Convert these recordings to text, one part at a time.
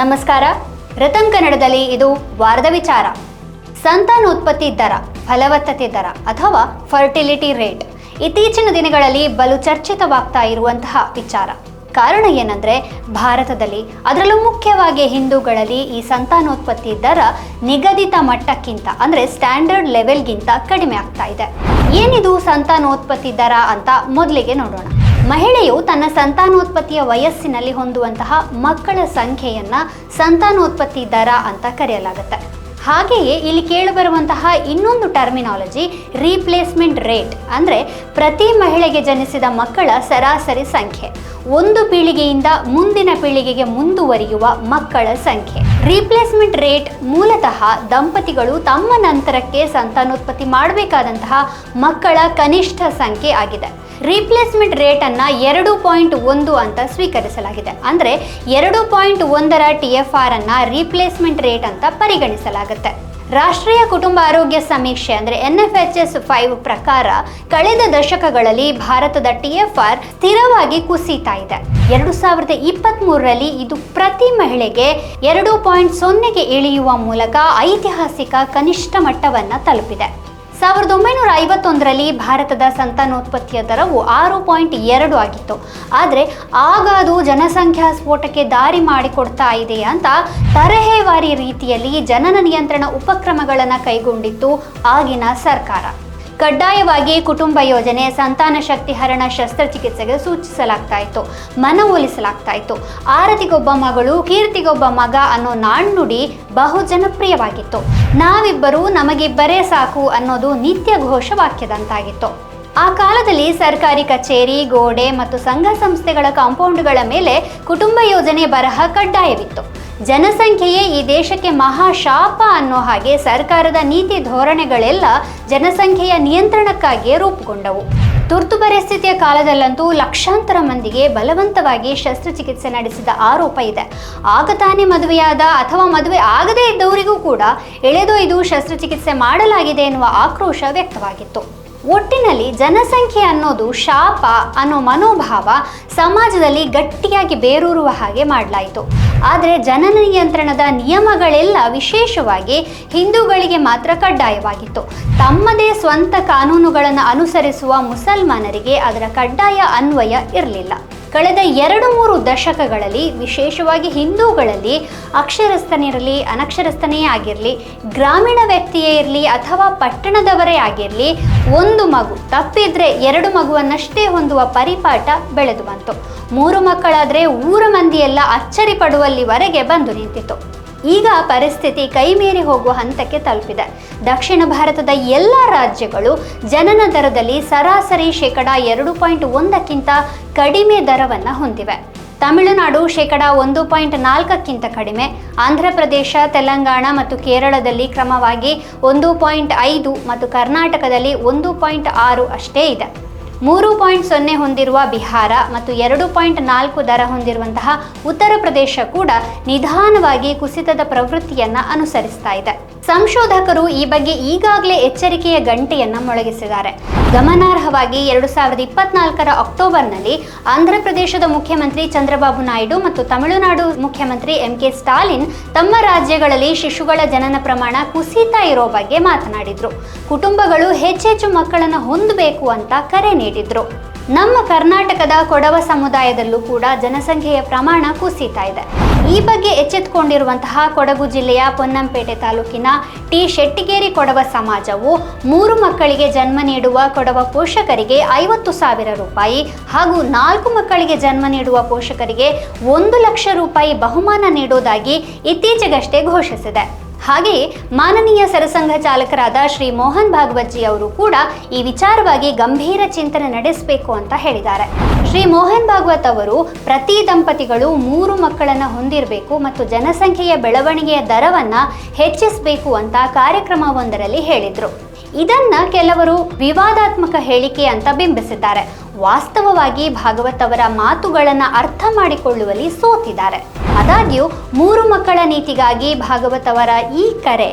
ನಮಸ್ಕಾರ. ರತನ್ ಕನ್ನಡದಲ್ಲಿ ಇದು ವಾರದ ವಿಚಾರ. ಸಂತಾನೋತ್ಪತ್ತಿ ದರ, ಫಲವತ್ತತೆ ದರ ಅಥವಾ ಫರ್ಟಿಲಿಟಿ ರೇಟ್ ಇತ್ತೀಚಿನ ದಿನಗಳಲ್ಲಿ ಬಲು ಚರ್ಚಿತವಾಗ್ತಾ ಇರುವಂತಹ ವಿಚಾರ. ಕಾರಣ ಏನಂದ್ರೆ ಭಾರತದಲ್ಲಿ ಅದರಲ್ಲೂ ಮುಖ್ಯವಾಗಿ ಹಿಂದೂಗಳಲ್ಲಿ ಈ ಸಂತಾನೋತ್ಪತ್ತಿ ದರ ನಿಗದಿತ ಮಟ್ಟಕ್ಕಿಂತ ಅಂದ್ರೆ ಸ್ಟ್ಯಾಂಡರ್ಡ್ ಲೆವೆಲ್ಗಿಂತ ಕಡಿಮೆ ಆಗ್ತಾ ಇದೆ. ಏನಿದು ಸಂತಾನೋತ್ಪತ್ತಿ ದರ ಅಂತ ಮೊದಲಿಗೆ ನೋಡೋಣ. ಮಹಿಳೆಯು ತನ್ನ ಸಂತಾನೋತ್ಪತ್ತಿಯ ವಯಸ್ಸಿನಲ್ಲಿ ಹೊಂದುವಂತಹ ಮಕ್ಕಳ ಸಂಖ್ಯೆಯನ್ನು ಸಂತಾನೋತ್ಪತ್ತಿ ದರ ಅಂತ ಕರೆಯಲಾಗುತ್ತೆ. ಹಾಗೆಯೇ ಇಲ್ಲಿ ಕೇಳಿಬರುವಂತಹ ಇನ್ನೊಂದು ಟರ್ಮಿನಾಲಜಿ ರೀಪ್ಲೇಸ್ಮೆಂಟ್ ರೇಟ್ ಅಂದರೆ ಪ್ರತಿ ಮಹಿಳೆಗೆ ಜನಿಸಿದ ಮಕ್ಕಳ ಸರಾಸರಿ ಸಂಖ್ಯೆ. ಒಂದು ಪೀಳಿಗೆಯಿಂದ ಮುಂದಿನ ಪೀಳಿಗೆಗೆ ಮುಂದುವರಿಯುವ ಮಕ್ಕಳ ಸಂಖ್ಯೆ. ರೀಪ್ಲೇಸ್ಮೆಂಟ್ ರೇಟ್ ಮೂಲತಃ ದಂಪತಿಗಳು ತಮ್ಮ ನಂತರಕ್ಕೆ ಸಂತಾನೋತ್ಪತ್ತಿ ಮಾಡಬೇಕಾದಂತಹ ಮಕ್ಕಳ ಕನಿಷ್ಠ ಸಂಖ್ಯೆ ಆಗಿದೆ. ರೀಪ್ಲೇಸ್ಮೆಂಟ್ ರೇಟ್ ಅನ್ನ ಎರಡು ಪಾಯಿಂಟ್ ಒಂದು ಅಂತ ಸ್ವೀಕರಿಸಲಾಗಿದೆ. ಅಂದ್ರೆ ಎರಡು ಪಾಯಿಂಟ್ ಒಂದರ ಟಿ ಎಫ್ ಆರ್ ಅನ್ನ ರೀಪ್ಲೇಸ್ಮೆಂಟ್ ರೇಟ್ ಅಂತ ಪರಿಗಣಿಸಲಾಗುತ್ತೆ ರಾಷ್ಟ್ರೀಯ ಕುಟುಂಬ ಆರೋಗ್ಯ ಸಮೀಕ್ಷೆ ಅಂದ್ರೆ N F H S five ಪ್ರಕಾರ ಕಳೆದ ದಶಕಗಳಲ್ಲಿ ಭಾರತದ ಟಿ ಎಫ್ ಆರ್ ಸ್ಥಿರವಾಗಿ ಕುಸಿತಾ ಇದೆ. ಎರಡು ಸಾವಿರದ ಇಪ್ಪತ್ತ್ ಮೂರರಲ್ಲಿ ಇದು ಪ್ರತಿ ಮಹಿಳೆಗೆ ಎರಡು ಪಾಯಿಂಟ್ ಸೊನ್ನೆಗೆ ಇಳಿಯುವ ಮೂಲಕ ಐತಿಹಾಸಿಕ ಕನಿಷ್ಠ ಮಟ್ಟವನ್ನ ತಲುಪಿದೆ. ಸಾವಿರದ ಒಂಬೈನೂರ ಐವತ್ತೊಂದರಲ್ಲಿ ಭಾರತದ ಸಂತಾನೋತ್ಪತ್ತಿಯ ದರವು ಆರು ಪಾಯಿಂಟ್ ಎರಡು ಆಗಿತ್ತು. ಆದರೆ ಆಗ ಅದು ಜನಸಂಖ್ಯಾ ಸ್ಫೋಟಕ್ಕೆ ದಾರಿ ಮಾಡಿಕೊಡ್ತಾ ಇದೆ ಅಂತ ತರಹೇವಾರಿ ರೀತಿಯಲ್ಲಿ ಜನನ ನಿಯಂತ್ರಣ ಉಪಕ್ರಮಗಳನ್ನು ಕೈಗೊಂಡಿತ್ತು ಆಗಿನ ಸರ್ಕಾರ. ಕಡ್ಡಾಯವಾಗಿ ಕುಟುಂಬ ಯೋಜನೆ, ಸಂತಾನ ಶಕ್ತಿ ಹರಣ ಶಸ್ತ್ರಚಿಕಿತ್ಸೆಗೆ ಸೂಚಿಸಲಾಗ್ತಾ ಇತ್ತು ಮನವೊಲಿಸಲಾಗ್ತಾ ಇತ್ತು ಆರತಿಗೊಬ್ಬ ಮಗಳು, ಕೀರ್ತಿಗೊಬ್ಬ ಮಗ ಅನ್ನೋ ನಾಣ್ಣುಡಿ ಬಹು ಜನಪ್ರಿಯವಾಗಿತ್ತು. ನಾವಿಬ್ಬರು ನಮಗಿಬ್ಬರೇ ಸಾಕು ಅನ್ನೋದು ನಿತ್ಯ ಘೋಷವಾಕ್ಯದಂತಾಗಿತ್ತು ಆ ಕಾಲದಲ್ಲಿ ಸರ್ಕಾರಿ ಕಚೇರಿ, ಗೋಡೆ ಮತ್ತು ಸಂಘ ಸಂಸ್ಥೆಗಳ ಕಾಂಪೌಂಡ್ಗಳ ಮೇಲೆ ಕುಟುಂಬ ಯೋಜನೆ ಬರಹ ಕಡ್ಡಾಯವಿತ್ತು. ಜನಸಂಖ್ಯೆಯೇ ಈ ದೇಶಕ್ಕೆ ಮಹಾಶಾಪ ಅನ್ನೋ ಹಾಗೆ ಸರ್ಕಾರದ ನೀತಿ ಧೋರಣೆಗಳೆಲ್ಲ ಜನಸಂಖ್ಯೆಯ ನಿಯಂತ್ರಣಕ್ಕಾಗಿಯೇ ರೂಪುಗೊಂಡವು. ತುರ್ತು ಪರಿಸ್ಥಿತಿಯ ಕಾಲದಲ್ಲಂತೂ ಲಕ್ಷಾಂತರ ಮಂದಿಗೆ ಬಲವಂತವಾಗಿ ಶಸ್ತ್ರಚಿಕಿತ್ಸೆ ನಡೆಸಿದ ಆರೋಪ ಇದೆ. ಆಗ ತಾನೇ ಮದುವೆಯಾದ ಅಥವಾ ಮದುವೆ ಆಗದೇ ಇದ್ದವರಿಗೂ ಕೂಡ ಎಳೆದೊಯ್ದು ಶಸ್ತ್ರಚಿಕಿತ್ಸೆ ಮಾಡಲಾಗಿದೆ ಎನ್ನುವ ಆಕ್ರೋಶ ವ್ಯಕ್ತವಾಗಿತ್ತು. ಒಟ್ಟಿನಲ್ಲಿ ಜನಸಂಖ್ಯೆ ಅನ್ನೋದು ಶಾಪ ಅನ್ನೋ ಮನೋಭಾವ ಸಮಾಜದಲ್ಲಿ ಗಟ್ಟಿಯಾಗಿ ಬೇರೂರುವ ಹಾಗೆ ಮಾಡಲಾಯಿತು. ಆದರೆ ಜನನ ನಿಯಂತ್ರಣದ ನಿಯಮಗಳೆಲ್ಲ ವಿಶೇಷವಾಗಿ ಹಿಂದೂಗಳಿಗೆ ಮಾತ್ರ ಕಡ್ಡಾಯವಾಗಿತ್ತು. ತಮ್ಮದೇ ಸ್ವಂತ ಕಾನೂನುಗಳನ್ನು ಅನುಸರಿಸುವ ಮುಸಲ್ಮಾನರಿಗೆ ಅದರ ಕಡ್ಡಾಯ ಅನ್ವಯ ಇರಲಿಲ್ಲ. ಕಳೆದ ಎರಡು ಮೂರು ದಶಕಗಳಲ್ಲಿ, ವಿಶೇಷವಾಗಿ ಹಿಂದೂಗಳಲ್ಲಿ, ಅಕ್ಷರಸ್ಥನಿರಲಿ, ಅನಕ್ಷರಸ್ಥನೇ ಆಗಿರಲಿ, ಗ್ರಾಮೀಣ ವ್ಯಕ್ತಿಯೇ ಇರಲಿ ಅಥವಾ ಪಟ್ಟಣದವರೇ ಆಗಿರಲಿ, ಒಂದು ಮಗು ತಪ್ಪಿದ್ರೆ ಎರಡು ಮಗುವನ್ನಷ್ಟೇ ಹೊಂದುವ ಪರಿಪಾಠ ಬೆಳೆದು ಬಂತು. ಮೂರು ಮಕ್ಕಳಾದರೆ ಊರ ಮಂದಿಯೆಲ್ಲ ಅಚ್ಚರಿ ಪಡುವಲ್ಲಿವರೆಗೆ ಬಂದು ನಿಂತಿತು ಈಗ ಪರಿಸ್ಥಿತಿ ಕೈ ಮೀರಿ ಹೋಗುವ ಹಂತಕ್ಕೆ ತಲುಪಿದೆ. ದಕ್ಷಿಣ ಭಾರತದ ಎಲ್ಲ ರಾಜ್ಯಗಳು ಜನನ ದರದಲ್ಲಿ ಸರಾಸರಿ ಶೇಕಡ ಎರಡು ಪಾಯಿಂಟ್ ಒಂದಕ್ಕಿಂತ ಕಡಿಮೆ ದರವನ್ನು ಹೊಂದಿವೆ. ತಮಿಳುನಾಡು ಶೇಕಡ ಒಂದು ಪಾಯಿಂಟ್ ನಾಲ್ಕಕ್ಕಿಂತ ಕಡಿಮೆ. ಆಂಧ್ರ ಪ್ರದೇಶ, ತೆಲಂಗಾಣ ಮತ್ತು ಕೇರಳದಲ್ಲಿ ಕ್ರಮವಾಗಿ ಒಂದು ಪಾಯಿಂಟ್ ಐದು ಮತ್ತು ಕರ್ನಾಟಕದಲ್ಲಿ ಒಂದು ಪಾಯಿಂಟ್ ಆರು ಅಷ್ಟೇ ಇದೆ. ಮೂರು ಪಾಯಿಂಟ್ ಸೊನ್ನೆ ಹೊಂದಿರುವ ಬಿಹಾರ ಮತ್ತು ಎರಡು ಪಾಯಿಂಟ್ ನಾಲ್ಕು ದರ ಹೊಂದಿರುವಂತಹ ಉತ್ತರ ಪ್ರದೇಶ ಕೂಡ ನಿಧಾನವಾಗಿ ಕುಸಿತದ ಪ್ರವೃತ್ತಿಯನ್ನು ಅನುಸರಿಸ್ತಾ ಇದೆ. ಸಂಶೋಧಕರು ಈ ಬಗ್ಗೆ ಈಗಾಗಲೇ ಎಚ್ಚರಿಕೆಯ ಗಂಟೆಯನ್ನ ಮೊಳಗಿಸಿದ್ದಾರೆ. ಗಮನಾರ್ಹವಾಗಿ ಎರಡು ಸಾವಿರದ ಇಪ್ಪತ್ನಾಲ್ಕರ ಅಕ್ಟೋಬರ್ನಲ್ಲಿ ಆಂಧ್ರಪ್ರದೇಶದ ಮುಖ್ಯಮಂತ್ರಿ ಚಂದ್ರಬಾಬು ನಾಯ್ಡು ಮತ್ತು ತಮಿಳುನಾಡು ಮುಖ್ಯಮಂತ್ರಿ ಎಂ ಕೆ ಸ್ಟಾಲಿನ್ ತಮ್ಮ ರಾಜ್ಯಗಳಲ್ಲಿ ಶಿಶುಗಳ ಜನನ ಪ್ರಮಾಣ ಕುಸಿತಾ ಇರೋ ಬಗ್ಗೆ ಮಾತನಾಡಿದ್ರು. ಕುಟುಂಬಗಳು ಹೆಚ್ಚೆಚ್ಚು ಮಕ್ಕಳನ್ನು ಹೊಂದಬೇಕು ಅಂತ ಕರೆ ನೀಡಿದ್ರು. ನಮ್ಮ ಕರ್ನಾಟಕದ ಕೊಡವ ಸಮುದಾಯದಲ್ಲೂ ಕೂಡ ಜನಸಂಖ್ಯೆಯ ಪ್ರಮಾಣ ಕುಸಿತಾ ಇದೆ. ಈ ಬಗ್ಗೆ ಎಚ್ಚೆತ್ತುಕೊಂಡಿರುವಂತಹ ಕೊಡಗು ಜಿಲ್ಲೆಯ ಪೊನ್ನಂಪೇಟೆ ತಾಲೂಕಿನ ಟಿ ಶೆಟ್ಟಿಗೇರಿ ಕೊಡವ ಸಮಾಜವು ಮೂರು ಮಕ್ಕಳಿಗೆ ಜನ್ಮ ನೀಡುವ ಕೊಡವ ಪೋಷಕರಿಗೆ ಐವತ್ತು ಸಾವಿರ ರೂಪಾಯಿ ಹಾಗೂ ನಾಲ್ಕು ಮಕ್ಕಳಿಗೆ ಜನ್ಮ ನೀಡುವ ಪೋಷಕರಿಗೆ ಒಂದು ಲಕ್ಷ ರೂಪಾಯಿ ಬಹುಮಾನ ನೀಡುವುದಾಗಿ ಇತ್ತೀಚೆಗಷ್ಟೇ ಘೋಷಿಸಿದೆ. ಹಾಗೆಯೇ ಮಾನನೀಯ ಸರಸಂಘ ಚಾಲಕರಾದ ಶ್ರೀ ಮೋಹನ್ ಭಾಗವತ್ಜಿ ಅವರು ಕೂಡ ಈ ವಿಚಾರವಾಗಿ ಗಂಭೀರ ಚಿಂತನೆ ನಡೆಸಬೇಕು ಅಂತ ಹೇಳಿದ್ದಾರೆ. ಶ್ರೀ ಮೋಹನ್ ಭಾಗವತ್ ಅವರು ಪ್ರತಿ ದಂಪತಿಗಳು ಮೂರು ಮಕ್ಕಳನ್ನು ಹೊಂದಿರಬೇಕು ಮತ್ತು ಜನಸಂಖ್ಯೆಯ ಬೆಳವಣಿಗೆಯ ದರವನ್ನು ಹೆಚ್ಚಿಸಬೇಕು ಅಂತ ಕಾರ್ಯಕ್ರಮವೊಂದರಲ್ಲಿ ಹೇಳಿದರು. ಇದನ್ನ ಕೆಲವರು ವಿವಾದಾತ್ಮಕ ಹೇಳಿಕೆ ಅಂತ ಬಿಂಬಿಸಿದ್ದಾರೆ. ವಾಸ್ತವವಾಗಿ ಭಾಗವತ್ ಅವರ ಮಾತುಗಳನ್ನು ಅರ್ಥ ಮಾಡಿಕೊಳ್ಳುವಲ್ಲಿ ಸೋತಿದ್ದಾರೆ. ಆದಾಗ್ಯೂ ಮೂರು ಮಕ್ಕಳ ನೀತಿಗಾಗಿ ಭಾಗವತ್ ಅವರ ಈ ಕರೆ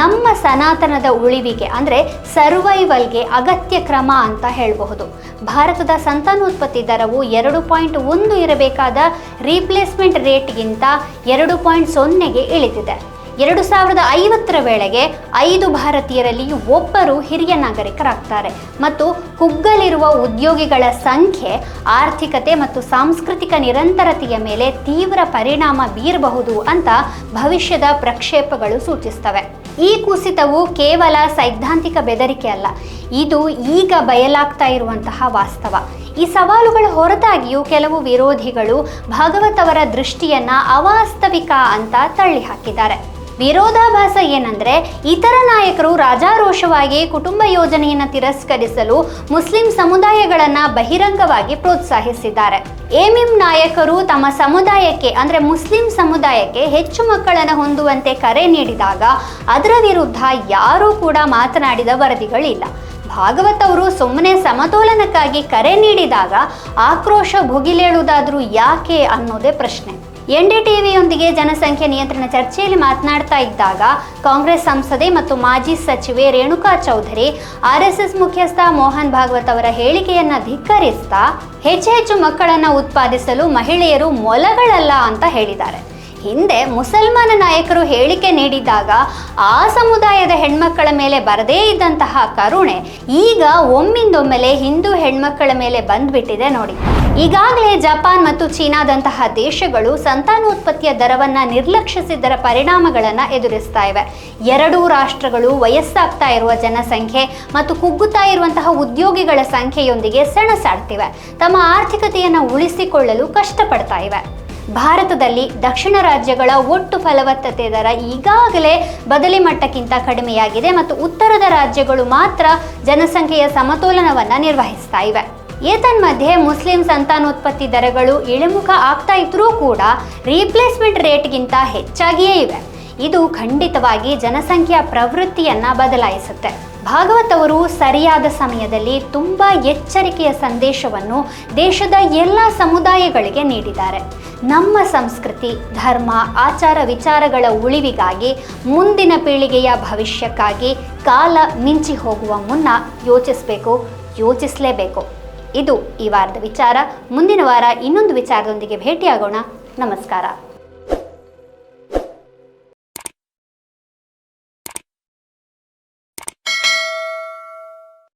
ನಮ್ಮ ಸನಾತನದ ಉಳಿವಿಗೆ ಅಂದರೆ ಸರ್ವೈವಲ್ಗೆ ಅಗತ್ಯ ಕ್ರಮ ಅಂತ ಹೇಳಬಹುದು. ಭಾರತದ ಸಂತಾನೋತ್ಪತ್ತಿ ದರವು ಎರಡು ಪಾಯಿಂಟ್ ಒಂದು ಇರಬೇಕಾದ ರೀಪ್ಲೇಸ್ಮೆಂಟ್ ರೇಟ್ಗಿಂತ ಎರಡು ಪಾಯಿಂಟ್ ಸೊನ್ನೆಗೆ ಇಳಿದಿದೆ. ಎರಡು ಸಾವಿರದ ಐವತ್ತರ ವೇಳೆಗೆ ಐದು ಭಾರತೀಯರಲ್ಲಿ ಒಬ್ಬರು ಹಿರಿಯ ನಾಗರಿಕರಾಗ್ತಾರೆ. ಮತ್ತು ಕುಗ್ಗಲಿರುವ ಉದ್ಯೋಗಿಗಳ ಸಂಖ್ಯೆ, ಆರ್ಥಿಕತೆ ಮತ್ತು ಸಾಂಸ್ಕೃತಿಕ ನಿರಂತರತೆಯ ಮೇಲೆ ತೀವ್ರ ಪರಿಣಾಮ ಬೀರಬಹುದು ಅಂತ ಭವಿಷ್ಯದ ಪ್ರಕ್ಷೇಪಗಳು ಸೂಚಿಸ್ತವೆ. ಈ ಕುಸಿತವು ಕೇವಲ ಸೈದ್ಧಾಂತಿಕ ಬೆದರಿಕೆ ಅಲ್ಲ, ಇದು ಈಗ ಬಯಲಾಗ್ತಾ ಇರುವಂತಹ ವಾಸ್ತವ. ಈ ಸವಾಲುಗಳ ಹೊರತಾಗಿಯೂ ಕೆಲವು ವಿರೋಧಿಗಳು ಭಾಗವತ್ ಅವರ ದೃಷ್ಟಿಯನ್ನ ಅವಾಸ್ತವಿಕ ಅಂತ ತಳ್ಳಿ ಹಾಕಿದ್ದಾರೆ ವಿರೋಧಾಭಾಸ ಏನಂದ್ರೆ ಇತರ ನಾಯಕರು ರಾಜಾರೋಷವಾಗಿ ಕುಟುಂಬ ಯೋಜನೆಯನ್ನು ತಿರಸ್ಕರಿಸಲು ಮುಸ್ಲಿಂ ಸಮುದಾಯಗಳನ್ನ ಬಹಿರಂಗವಾಗಿ ಪ್ರೋತ್ಸಾಹಿಸಿದ್ದಾರೆ. ಏಮಿಂ ನಾಯಕರು ತಮ್ಮ ಸಮುದಾಯಕ್ಕೆ, ಅಂದ್ರೆ ಮುಸ್ಲಿಂ ಸಮುದಾಯಕ್ಕೆ ಹೆಚ್ಚು ಮಕ್ಕಳನ್ನು ಹೊಂದುವಂತೆ ಕರೆ ನೀಡಿದಾಗ ಅದರ ವಿರುದ್ಧ ಯಾರೂ ಕೂಡ ಮಾತನಾಡಿದ ವರದಿಗಳಿಲ್ಲ. ಭಾಗವತ್ ಅವರು ಸುಮ್ಮನೆ ಸಮತೋಲನಕ್ಕಾಗಿ ಕರೆ ನೀಡಿದಾಗ ಆಕ್ರೋಶ ಭುಗಿಲೇಳುವುದಾದ್ರೂ ಯಾಕೆ ಅನ್ನೋದೇ ಪ್ರಶ್ನೆ. ಎನ್ ಡಿ ಟಿವಿಯೊಂದಿಗೆ ಜನಸಂಖ್ಯೆ ನಿಯಂತ್ರಣ ಚರ್ಚೆಯಲ್ಲಿ ಮಾತನಾಡ್ತಾ ಇದ್ದಾಗ ಕಾಂಗ್ರೆಸ್ ಸಂಸದೆ ಮತ್ತು ಮಾಜಿ ಸಚಿವೆ ರೇಣುಕಾ ಚೌಧರಿ, ಆರ್ಎಸ್ಎಸ್ ಮುಖ್ಯಸ್ಥ ಮೋಹನ್ ಭಾಗವತ್ ಅವರ ಹೇಳಿಕೆಯನ್ನ ಧಿಕ್ಕರಿಸ್ತಾ ಹೆಚ್ಚು ಹೆಚ್ಚು ಮಕ್ಕಳನ್ನು ಉತ್ಪಾದಿಸಲು ಮಹಿಳೆಯರು ಮೊಲಗಳಲ್ಲ ಅಂತ ಹೇಳಿದ್ದಾರೆ. ಹಿಂದೆ ಮುಸಲ್ಮಾನ ನಾಯಕರು ಹೇಳಿಕೆ ನೀಡಿದಾಗ ಆ ಸಮುದಾಯದ ಹೆಣ್ಮಕ್ಕಳ ಮೇಲೆ ಬರದೇ ಇದ್ದಂತಹ ಕರುಣೆ ಈಗ ಒಮ್ಮಿಂದೊಮ್ಮೆಲೆ ಹಿಂದೂ ಹೆಣ್ಮಕ್ಕಳ ಮೇಲೆ ಬಂದ್ಬಿಟ್ಟಿದೆ ನೋಡಿ. ಈಗಾಗಲೇ ಜಪಾನ್ ಮತ್ತು ಚೀನಾದಂತಹ ದೇಶಗಳು ಸಂತಾನೋತ್ಪತ್ತಿಯ ದರವನ್ನ ನಿರ್ಲಕ್ಷಿಸಿದ್ದರ ಪರಿಣಾಮಗಳನ್ನು ಎದುರಿಸ್ತಾ ಇವೆ. ಎರಡೂ ರಾಷ್ಟ್ರಗಳು ವಯಸ್ಸಾಗ್ತಾ ಇರುವ ಜನಸಂಖ್ಯೆ ಮತ್ತು ಕುಗ್ಗುತ್ತಾ ಇರುವಂತಹ ಉದ್ಯೋಗಿಗಳ ಸಂಖ್ಯೆಯೊಂದಿಗೆ ಸೆಣಸಾಡ್ತಿವೆ. ತಮ್ಮ ಆರ್ಥಿಕತೆಯನ್ನು ಉಳಿಸಿಕೊಳ್ಳಲು ಕಷ್ಟಪಡ್ತಾ ಇವೆ. ಭಾರತದಲ್ಲಿ ದಕ್ಷಿಣ ರಾಜ್ಯಗಳ ಒಟ್ಟು ಫಲವತ್ತತೆ ದರ ಈಗಾಗಲೇ ಬದಲಿ ಮಟ್ಟಕ್ಕಿಂತ ಕಡಿಮೆಯಾಗಿದೆ ಮತ್ತು ಉತ್ತರದ ರಾಜ್ಯಗಳು ಮಾತ್ರ ಜನಸಂಖ್ಯೆಯ ಸಮತೋಲನವನ್ನು ನಿರ್ವಹಿಸ್ತಾ ಇವೆ. ಏತನ್ಮಧ್ಯೆ ಮುಸ್ಲಿಂ ಸಂತಾನೋತ್ಪತ್ತಿ ದರಗಳು ಇಳಿಮುಖ ಆಗ್ತಾ ಇದ್ರೂ ಕೂಡ ರೀಪ್ಲೇಸ್ಮೆಂಟ್ ರೇಟ್ಗಿಂತ ಹೆಚ್ಚಾಗಿಯೇ ಇವೆ. ಇದು ಖಂಡಿತವಾಗಿ ಜನಸಂಖ್ಯೆಯ ಪ್ರವೃತ್ತಿಯನ್ನು ಬದಲಾಯಿಸುತ್ತೆ. ಭಾಗವತ್ ಅವರು ಸರಿಯಾದ ಸಮಯದಲ್ಲಿ ತುಂಬ ಎಚ್ಚರಿಕೆಯ ಸಂದೇಶವನ್ನು ದೇಶದ ಎಲ್ಲ ಸಮುದಾಯಗಳಿಗೆ ನೀಡಿದ್ದಾರೆ. ನಮ್ಮ ಸಂಸ್ಕೃತಿ, ಧರ್ಮ, ಆಚಾರ ವಿಚಾರಗಳ ಉಳಿವಿಗಾಗಿ ಮುಂದಿನ ಪೀಳಿಗೆಯ ಭವಿಷ್ಯಕ್ಕಾಗಿ ಕಾಲ ಮಿಂಚಿ ಹೋಗುವ ಮುನ್ನ ಯೋಚಿಸಬೇಕು, ಯೋಚಿಸಲೇಬೇಕು. ಇದು ಈ ವಾರದ ವಿಚಾರ. ಮುಂದಿನ ವಾರ ಇನ್ನೊಂದು ವಿಚಾರದೊಂದಿಗೆ ಭೇಟಿಯಾಗೋಣ. ನಮಸ್ಕಾರ.